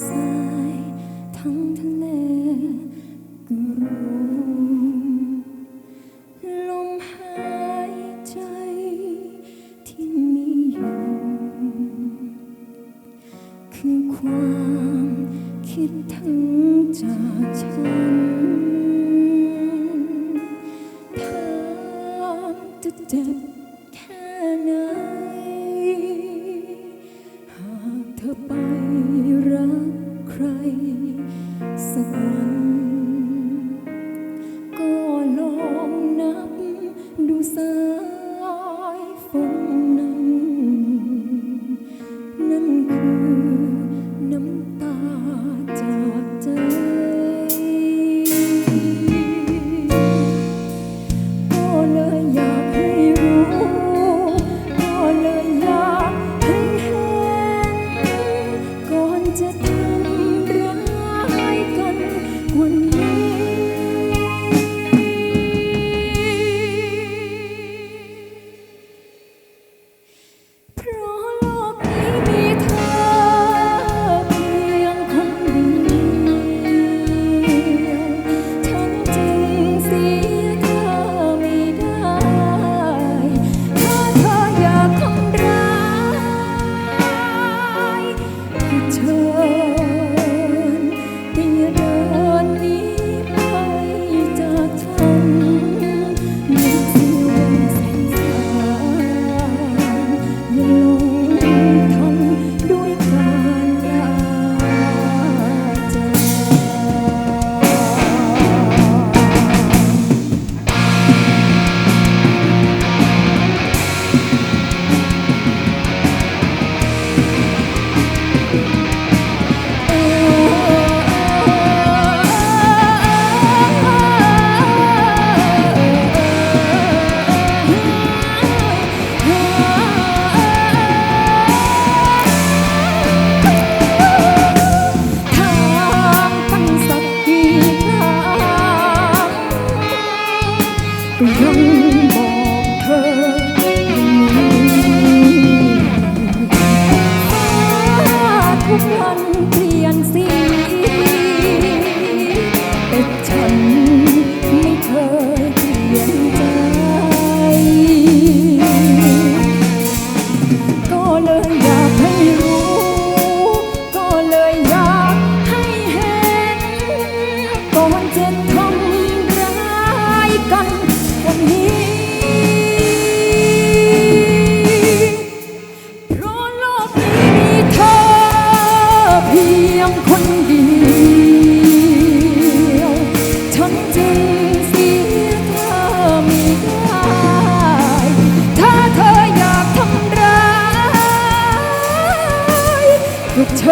สายทั้งทะเลก็รู้ลมหายใจที่มีอยู่คือความคิดทั้งจฉันถามจะเจ็ สักวันก็ลองนับดูสายฝนนั้น นั่นคือน้ำตาจากใจ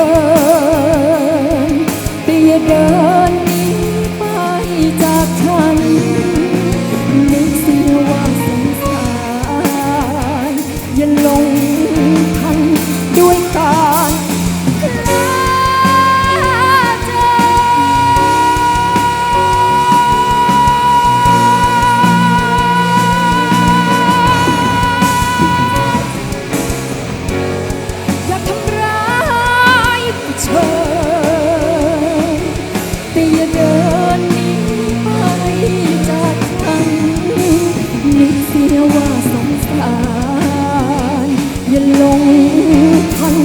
love. ลงพัน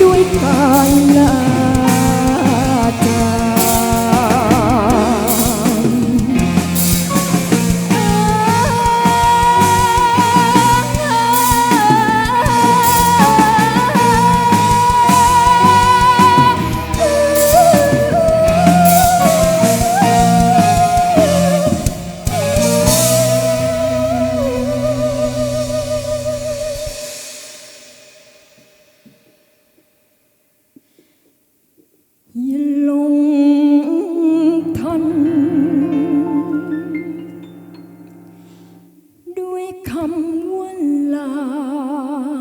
ด้วยกายลา come one love.